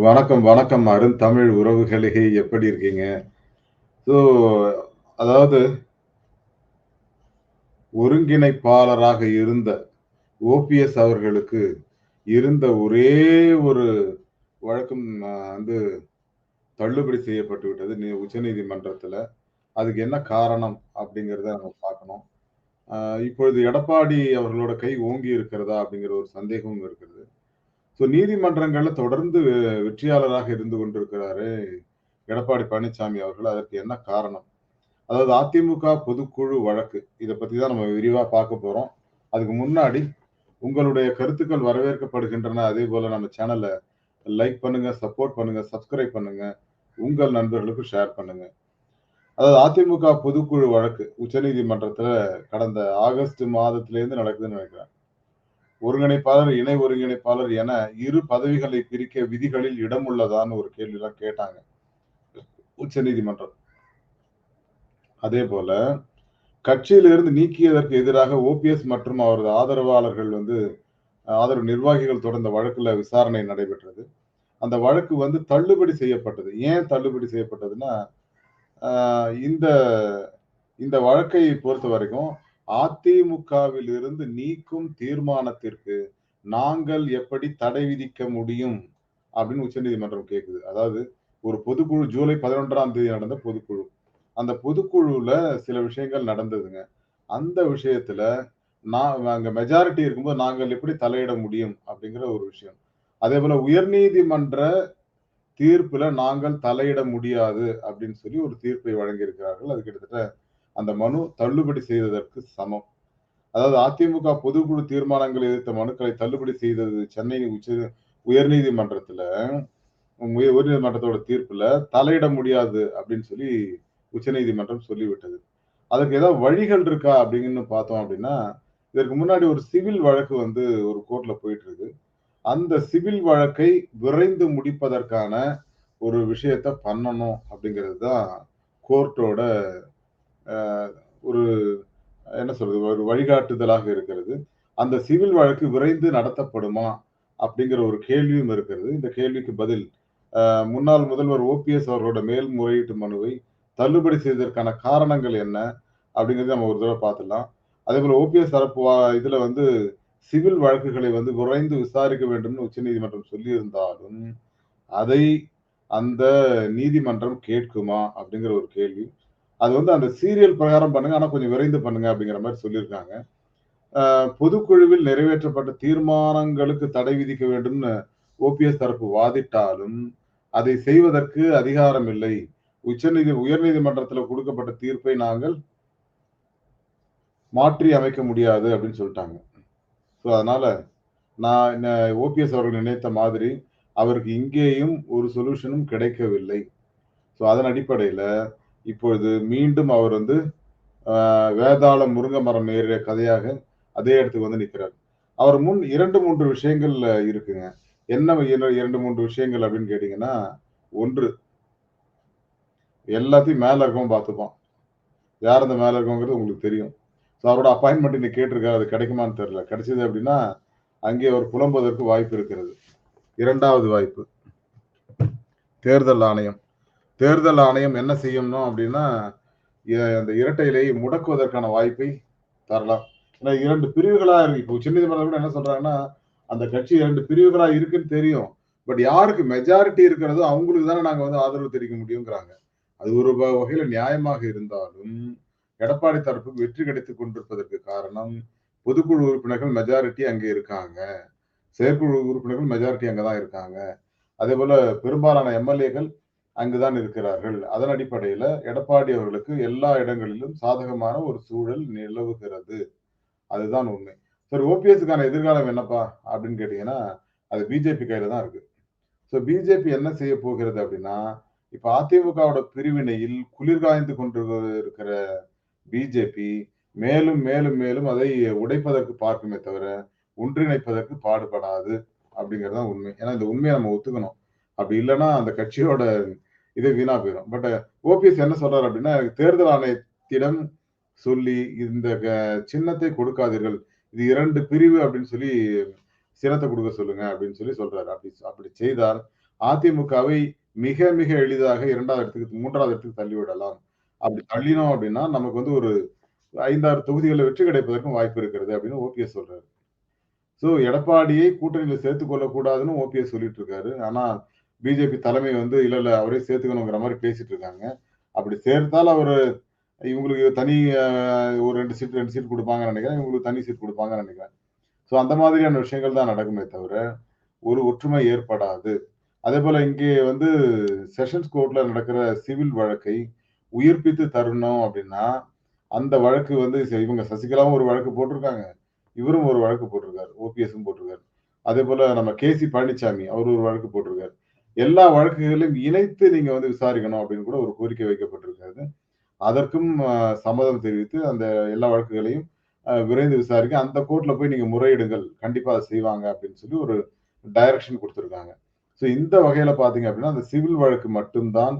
வணக்கம், வணக்கம் அருந்தமிழ் உறவுகளே! எப்படி இருக்கீங்க? ஸோ அதாவது ஒருங்கிணைப்பாளராக இருந்த ஓபிஎஸ் அவர்களுக்கு இருந்த ஒரே ஒரு வழக்கம் வந்து தள்ளுபடி செய்யப்பட்டு விட்டது நீ உச்சநீதிமன்றத்தில் அதுக்கு என்ன காரணம் அப்படிங்கிறத நம்ம பார்க்கணும். இப்பொழுது எடப்பாடி அவர்களோட கை ஓங்கி இருக்கிறதா? அப்படிங்கிற ஒரு சந்தேகமும் இருக்கிறது. ஸோ நீதிமன்றங்கள்ல தொடர்ந்து வெற்றியாளராக இருந்து கொண்டிருக்கிறாரு எடப்பாடி பழனிசாமி அவர்கள். அதற்கு என்ன காரணம்? அதாவது அதிமுக பொதுக்குழு வழக்கு. இதை பத்தி தான் நம்ம விரிவா பார்க்க போறோம். அதுக்கு முன்னாடி உங்களுடைய கருத்துக்கள் வரவேற்கப்படுகின்றன. அதே போல் நம்ம சேனலை லைக் பண்ணுங்க, சப்போர்ட் பண்ணுங்க, சப்ஸ்கிரைப் பண்ணுங்க. உங்கள் நண்பர்களுக்கு ஷேர் பண்ணுங்க. அதாவது அதிமுக பொதுக்குழு வழக்கு உச்சநீதிமன்றத்தில் கடந்த ஆகஸ்ட் மாதத்திலேருந்து நடக்குதுன்னு நினைக்கிறேன். ஒருங்கிணைப்பாளர், இணை ஒருங்கிணைப்பாளர் என இரு பதவிகளை பிரிக்க விதிகளில் இடம் உள்ளதான்னு ஒரு கேள்விலாம் கேட்டாங்க. உச்சநீதிமன்றம். அதேபோல கட்சியிலிருந்து நீக்கியதற்கு எதிராக ஓபிஎஸ் மற்றும் அவரது ஆதரவாளர்கள் வந்து ஆதரவு நிர்வாகிகள் தொடர்ந்த வழக்குல விசாரணை நடைபெற்றது. அந்த வழக்கு வந்து தள்ளுபடி செய்யப்பட்டது. ஏன் தள்ளுபடி செய்யப்பட்டதுன்னா, இந்த இந்த வழக்கை பொறுத்த வரைக்கும் அதிமுகவில் இருந்து நீக்கும் தீர்மானத்திற்கு நாங்கள் எப்படி தடை விதிக்க முடியும்? அப்படின்னு உச்சநீதிமன்றம் கேட்குது. அதாவது ஒரு பொதுக்குழு ஜூலை 11ஆம் தேதி நடந்த பொதுக்குழு. அந்த பொதுக்குழுல சில விஷயங்கள் நடந்ததுங்க. அந்த விஷயத்துல நான் அங்க மெஜாரிட்டி இருக்கும்போது நாங்கள் எப்படி தலையிட முடியும்? அப்படிங்கிற ஒரு விஷயம். அதே போல உயர்நீதிமன்ற தீர்ப்புல நாங்கள் தலையிட முடியாது அப்படின்னு சொல்லி ஒரு தீர்ப்பை வழங்கியிருக்கிறார்கள். அது கிட்டத்தட்ட அந்த மனு தள்ளுபடி செய்ததற்கு சமம். அதாவது அதிமுக பொதுக்குழு தீர்மானங்களை எதிர்த்த மனுக்களை தள்ளுபடி செய்தது சென்னை உச்ச உயர்நீதிமன்றத்தில உயர்நீதிமன்றத்தோட தீர்ப்புல தலையிட முடியாது அப்படின்னு சொல்லி உச்சநீதிமன்றம் சொல்லிவிட்டது. அதற்கு ஏதாவது வழிகள் இருக்கா? அப்படின்னு பார்த்தோம் அப்படின்னா, இதற்கு முன்னாடி ஒரு சிவில் வழக்கு வந்து ஒரு கோர்ட்ல போயிட்டு இருக்கு. அந்த சிவில் வழக்கை விரைந்து முடிப்பதற்கான ஒரு விஷயத்த பண்ணணும் அப்படிங்கிறது தான் கோர்ட்டோட ஒரு என்ன சொல்றது? ஒரு வழிகாட்டுதலாக இருக்கிறது. அந்த சிவில் வழக்கு விரைந்து நடத்தப்படுமா? அப்படிங்கிற ஒரு கேள்வியும் இருக்கிறது. இந்த கேள்விக்கு பதில் முன்னாள் முதல்வர் ஓபிஎஸ் அவர்களோட மேல்முறையீட்டு மனுவை தள்ளுபடி செய்ததற்கான காரணங்கள் என்ன? அப்படிங்கிறது நம்ம ஒரு தடவை பார்த்துடலாம். அதேபோல ஓபிஎஸ் தரப்பு வா இதுல வந்து சிவில் வழக்குகளை வந்து விரைந்து விசாரிக்க வேண்டும்னு உச்சநீதிமன்றம் சொல்லியிருந்தாலும், அதை அந்த நீதிமன்றம் கேட்குமா? அப்படிங்கிற ஒரு கேள்வி. அது வந்து அந்த சீரியல் பிரகாரம் பண்ணுங்க. ஆனா கொஞ்சம் விரைந்து பண்ணுங்க அப்படிங்கிற மாதிரி சொல்லியிருக்காங்க. பொதுக்குழுவில் நிறைவேற்றப்பட்ட தீர்மானங்களுக்கு தடை விதிக்க வேண்டும்னு ஓபிஎஸ் தரப்பு வாதிட்டாலும், அதை செய்வதற்கு அதிகாரம் இல்லை. உச்சநீதி உயர்நீதிமன்றத்தில் கொடுக்கப்பட்ட தீர்ப்பை நாங்கள் மாற்றி அமைக்க முடியாது அப்படின்னு சொல்லிட்டாங்க ஸோ அதனால நான் ஓபிஎஸ் அவர்கள் நினைத்த மாதிரி அவருக்கு இங்கேயும் ஒரு சொல்யூஷனும் கிடைக்கவில்லை. ஸோ அதன் அடிப்படையில் இப்பொழுது மீண்டும் அவர் வந்து வேதாள வேதாளம் முருங்க மரம் ஏறிய கதையாக அதே இடத்துக்கு வந்து நிற்கிறார் அவர் முன் 2, 3 விஷயங்கள் இருக்குங்க. என்ன 2, 3 விஷயங்கள் அப்படின்னு கேட்டீங்கன்னா, ஒன்று எல்லாத்தையும் மேல இருக்கவும் பார்த்துப்பான். யார் அந்த மேல இருக்கோங்கிறது உங்களுக்கு தெரியும். ஸோ அவரோட அப்பாயின்மெண்ட் இன்னைக்கு கேட்டிருக்காரு. அது கிடைக்குமான்னு தெரியல. கிடைச்சது அப்படின்னா, அங்கே அவர் புலம்புவதற்கு வாய்ப்பு இருக்கிறது. இரண்டாவது வாய்ப்பு. தேர்தல் ஆணையம். தேர்தல் ஆணையம் என்ன செய்யணும் அப்படின்னா, அந்த இரட்டை இலையை முடக்குவதற்கான வாய்ப்பை தரலாம். ஏன்னா இரண்டு பிரிவுகளா இருக்கு. இப்போ உச்சநீதிமன்றம் கூட என்ன சொல்றாங்கன்னா, அந்த கட்சி இரண்டு பிரிவுகளா இருக்குன்னு தெரியும். பட் யாருக்கு மெஜாரிட்டி இருக்கிறதோ அவங்களுக்கு தானே நாங்கள் வந்து ஆதரவு தெரிவிக்க முடியுங்கிறாங்க. அது ஒரு வகையில் வகையில நியாயமாக இருந்தாலும், எடப்பாடி தரப்புக்கு வெற்றி கிடைத்துக் கொண்டிருப்பதற்கு காரணம், பொதுக்குழு உறுப்பினர்கள் மெஜாரிட்டி அங்கே இருக்காங்க. செயற்குழு உறுப்பினர்கள் மெஜாரிட்டி அங்கே தான் இருக்காங்க. அதே போல பெரும்பாலான எம்.எல்.ஏக்கள் அங்கு தான் இருக்கிறார்கள். அதன் அடிப்படையில எடப்பாடி அவர்களுக்கு எல்லா இடங்களிலும் சாதகமான ஒரு சூழல் நிலவுகிறது. அதுதான் உண்மை. சரி ஓபிஎஸ்ஸுக்கான எதிர்காலம் என்னப்பா? அப்படின்னு கேட்டீங்கன்னா, அது பிஜேபி கையில தான் இருக்கு. ஸோ பிஜேபி என்ன செய்ய போகிறது அப்படின்னா, இப்ப அதிமுகவோட பிரிவினையில் குளிர்காய்ந்து கொண்டு இருக்கிற பிஜேபி மேலும், மேலும், மேலும் அதை உடைப்பதற்கு பார்க்குமே தவிர, ஒன்றிணைப்பதற்கு பாடுபடாது அப்படிங்கிறது தான் உண்மை. ஏன்னா இந்த உண்மையை நம்ம ஒத்துக்கணும். அப்படி இல்லைன்னா அந்த கட்சியோட இது வீணா போயிடும் பட் ஓபிஎஸ் என்ன சொல்றாரு அப்படின்னா, தேர்தல் ஆணையத்திடம் சொல்லி இந்த க சின்னத்தை கொடுக்காதீர்கள். இது இரண்டு பிரிவு அப்படின்னு சொல்லி சின்னத்தை கொடுக்க சொல்லுங்க அப்படின்னு சொல்லி சொல்றாரு. அப்படி அப்படி செய்தால் அதிமுகவை மிக மிக எளிதாக இரண்டாவது இடத்துக்கு மூன்றாவது இடத்துக்கு தள்ளிவிடலாம். அப்படி தள்ளினோம் அப்படின்னா, நமக்கு வந்து ஒரு ஐந்தாறு தொகுதிகளில் வெற்றி கிடைப்பதற்கும் வாய்ப்பு இருக்கிறது அப்படின்னு ஓபிஎஸ் சொல்றாரு. ஸோ எடப்பாடியை கூட்டணியில் சேர்த்துக் கொள்ளக்கூடாதுன்னு ஓபிஎஸ் சொல்லிட்டு இருக்காரு. ஆனால் பிஜேபி தலைமை வந்து இல்லை இல்லை அவரே சேர்த்துக்கணுங்கிற மாதிரி பேசிட்டு இருக்காங்க. அப்படி சேர்த்தால் அவர் இவங்களுக்கு தனி ஒரு ரெண்டு சீட் ரெண்டு சீட் கொடுப்பாங்கன்னு நினைக்கிறேன் இவங்களுக்கு தனி சீட் கொடுப்பாங்கன்னு நினைக்கிறேன் ஸோ அந்த மாதிரியான விஷயங்கள் தான் நடக்குமே தவிர, ஒரு ஒற்றுமை ஏற்படாது. அதே போல் இங்கே வந்து செஷன்ஸ் கோர்ட்டில் நடக்கிற சிவில் வழக்கை உயிர்ப்பித்து தரணும் அப்படின்னா, அந்த வழக்கு வந்து ச இவங்க சசிகலாவும் ஒரு வழக்கு போட்டிருக்காங்க. இவரும் ஒரு வழக்கு போட்டிருக்காரு. ஓபிஎஸும் போட்டிருக்காரு. அதேபோல நம்ம கேசி பழனிசாமி அவர் ஒரு வழக்கு போட்டிருக்காரு. எல்லா வழக்குகளையும் இணைத்து நீங்க வந்து விசாரிக்கணும் அப்படின்னு கூட ஒரு கோரிக்கை வைக்கப்பட்டிருக்கிறது. அதற்கும் சம்மதம் தெரிவித்து அந்த எல்லா வழக்குகளையும் விரைந்து விசாரிக்க அந்த கோர்ட்ல போய் நீங்க முறையிடுங்கள். கண்டிப்பா அதை செய்வாங்க அப்படின்னு சொல்லி ஒரு டைரக்ஷன் கொடுத்துருக்காங்க ஸோ இந்த வகையில பார்த்தீங்க அப்படின்னா, அந்த சிவில் வழக்கு மட்டும்தான்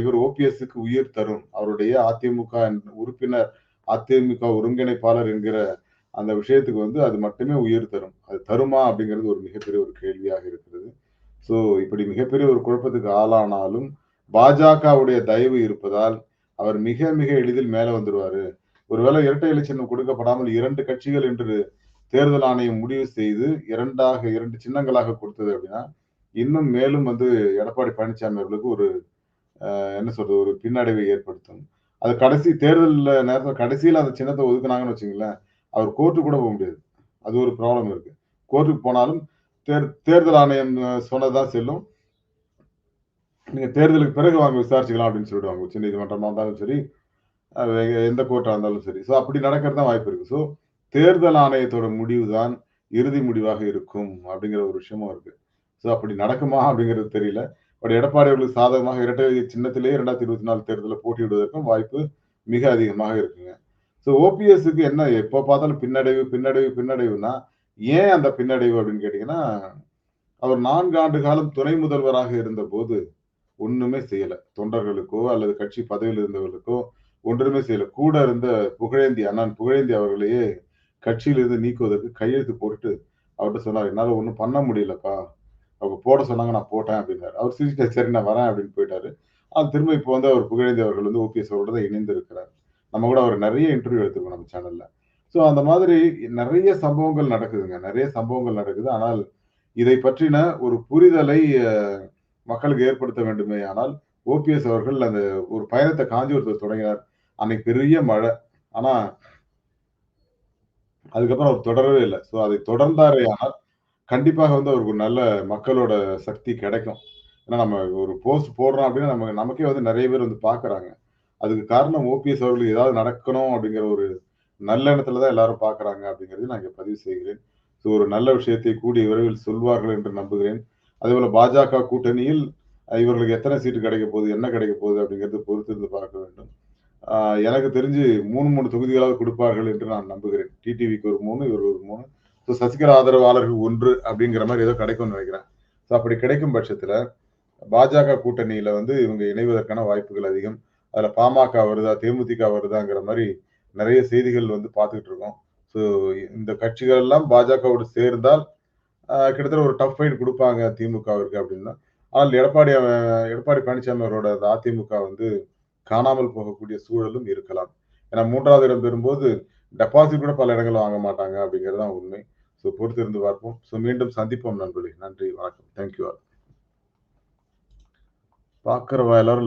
இவர் ஓபிஎஸ்க்கு உயிர் தரும். அவருடைய அதிமுக உறுப்பினர், அதிமுக ஒருங்கிணைப்பாளர் என்கிற அந்த விஷயத்துக்கு வந்து அது மட்டுமே உயிர் தரும். அது தருமா அப்படிங்கிறது ஒரு மிகப்பெரிய ஒரு கேள்வியாக இருக்கிறது. ஸோ இப்படி மிகப்பெரிய ஒரு குழப்பத்துக்கு ஆளானாலும், பாஜகவுடைய தயவு இருப்பதால், அவர் மிக மிக எளிதில் மேல வந்துருவாரு. ஒருவேளை இரட்டை இலை சின்னம் கொடுக்கப்படாமல் இரண்டு கட்சிகள் என்று தேர்தல் ஆணையம் முடிவு செய்து 2ஆக 2 சின்னங்களாக கொடுத்தது அப்படின்னா, இன்னும் மேலும் வந்து எடப்பாடி பழனிசாமி அவர்களுக்கு ஒரு என்ன சொல்றது? ஒரு பின்னடைவை ஏற்படுத்தும். அது கடைசி தேர்தலில் நேரத்தில் கடைசியில் அந்த சின்னத்தை ஒதுக்குனாங்கன்னு வச்சுங்களேன் அவர் கோர்ட்டு கூட போக முடியாது. அது ஒரு ப்ராப்ளம் இருக்கு. கோர்ட்டுக்கு போனாலும் தேர் தேர்தல் ஆணையம் சொன்னது தான் செல்லும். நீங்க தேர்தலுக்கு பிறகு வாங்க விசாரிச்சுக்கலாம் அப்படின்னு சொல்லிடுவாங்க. உச்சநீதிமன்றமா இருந்தாலும் சரி, எந்த கோர்ட்டா இருந்தாலும் சரி. ஸோ அப்படி நடக்கிறது தான் வாய்ப்பு இருக்கு. ஸோ தேர்தல் ஆணையத்தோட முடிவு தான் இறுதி முடிவாக இருக்கும் அப்படிங்கிற ஒரு விஷயமும் இருக்கு. ஸோ அப்படி நடக்குமா அப்படிங்கிறது தெரியல. பட் எடப்பாடி அவர்களுக்கு சாதகமாக இரட்டை சின்னத்திலேயே இரண்டாயிரத்தி இருபத்தி நாலு தேர்தலில் போட்டியிடுவதற்கும் வாய்ப்பு மிக அதிகமாக இருக்குங்க. ஸோ ஓபிஎஸ்க்கு என்ன எப்போ பார்த்தாலும் பின்னடைவு, பின்னடைவு, பின்னடைவுன்னா, ஏன் அந்த பின்னடைவு அப்படின்னு கேட்டீங்கன்னா, அவர் நான்கு ஆண்டு காலம் துணை முதல்வராக இருந்தபோது ஒண்ணுமே செய்யல. தொண்டர்களுக்கோ அல்லது கட்சி பதவியில் இருந்தவர்களுக்கோ ஒன்றுமே செய்யல. கூட இருந்த புகழேந்தி அண்ணன் புகழேந்தி அவர்களையே கட்சியிலிருந்து நீக்குவதற்கு கையெழுத்து போட்டுட்டு அவர்கிட்ட சொன்னார் "என்னால ஒன்றும் பண்ண முடியலப்பா. அவங்க போட சொன்னாங்க நான் போட்டேன்" அப்படின்னாரு. அவர் சிரிச்சுட்டாரு. "சரி நான் வரேன்" அப்படின்னு போயிட்டாரு. அது திரும்ப இப்போ வந்து அவர் புகழேந்தி அவர்கள் வந்து ஓபிஎஸ் அவரோட தான் இணைந்து இருக்கிறார். நம்ம கூட அவர் நிறைய இன்டர்வியூ எடுத்திருக்கோம் நம்ம சேனல்ல. ஸோ அந்த மாதிரி நிறைய சம்பவங்கள் நடக்குதுங்க. நிறைய சம்பவங்கள் நடக்குது. ஆனால் இதை பற்றின ஒரு புரிதலை மக்களுக்கு ஏற்படுத்த வேண்டுமே ஆனால் ஓபிஎஸ் அவர்கள் அந்த ஒரு பயணத்தை காஞ்சிபுரத்தில் தொடங்கினார். அன்னைக்கு பெரிய மழை. ஆனால் அதுக்கப்புறம் அவர் தொடரவே இல்லை ஸோ அதை தொடர்ந்தாரேயானால், கண்டிப்பாக வந்து அவருக்கு நல்ல மக்களோட சக்தி கிடைக்கும். ஏன்னா நம்ம ஒரு போஸ்ட் போடுறோம் அப்படின்னா, நம்ம நமக்கே வந்து நிறைய பேர் வந்து பார்க்குறாங்க. அதுக்கு காரணம் ஓபிஎஸ் அவர்களுக்கு ஏதாவது நடக்கணும் அப்படிங்கிற ஒரு நல்லெண்ணத்துல தான் எல்லாரும் பார்க்குறாங்க அப்படிங்கிறது நான் இங்கே பதிவு செய்கிறேன். ஸோ ஒரு நல்ல விஷயத்தை கூடிய விரைவில் சொல்வார்கள் என்று நம்புகிறேன். அதேபோல் பாஜக கூட்டணியில் இவர்களுக்கு எத்தனை சீட்டு கிடைக்க போகுது, என்ன கிடைக்க போகுது அப்படிங்கிறது பொறுத்திருந்து பார்க்க வேண்டும். எனக்கு தெரிஞ்சு மூணு மூணு தொகுதிகளாக கொடுப்பார்கள் என்று நான் நம்புகிறேன். டிடிவிக்கு ஒரு மூணு இவர் ஒரு மூணு ஸோ சசிகலா ஆதரவாளர்கள் ஒன்று அப்படிங்கிற மாதிரி ஏதோ கிடைக்கும்னு நினைக்கிறேன் ஸோ அப்படி கிடைக்கும் பட்சத்தில் பாஜக கூட்டணியில் வந்து இவங்க இணைவதற்கான வாய்ப்புகள் அதிகம். அதில் பாமக வருதா, தேமுதிக வருதாங்கிற மாதிரி நிறைய செய்திகள் வந்து பார்த்துக்கிட்டு இருக்கோம். ஸோ இந்த கட்சிகள் எல்லாம் பாஜகவோடு சேர்ந்தால், கிட்டத்தட்ட ஒரு டஃப் ஃபைட் கொடுப்பாங்க திமுகவிற்கு அப்படின்னா ஆனால் எடப்பாடி எடப்பாடி பழனிசாமி அவரோட அதிமுக வந்து காணாமல் போகக்கூடிய சூழலும் இருக்கலாம். ஏன்னா மூன்றாவது இடம் பெறும்போது டெபாசிட் கூட பல இடங்களில் வாங்க மாட்டாங்க அப்படிங்கிறது தான் உண்மை. ஸோ பொறுத்திருந்து பார்ப்போம். ஸோ மீண்டும் சந்திப்போம் நண்பர்களே. நன்றி, வணக்கம். Thank you all. பார்க்குறவா எல்லாரும்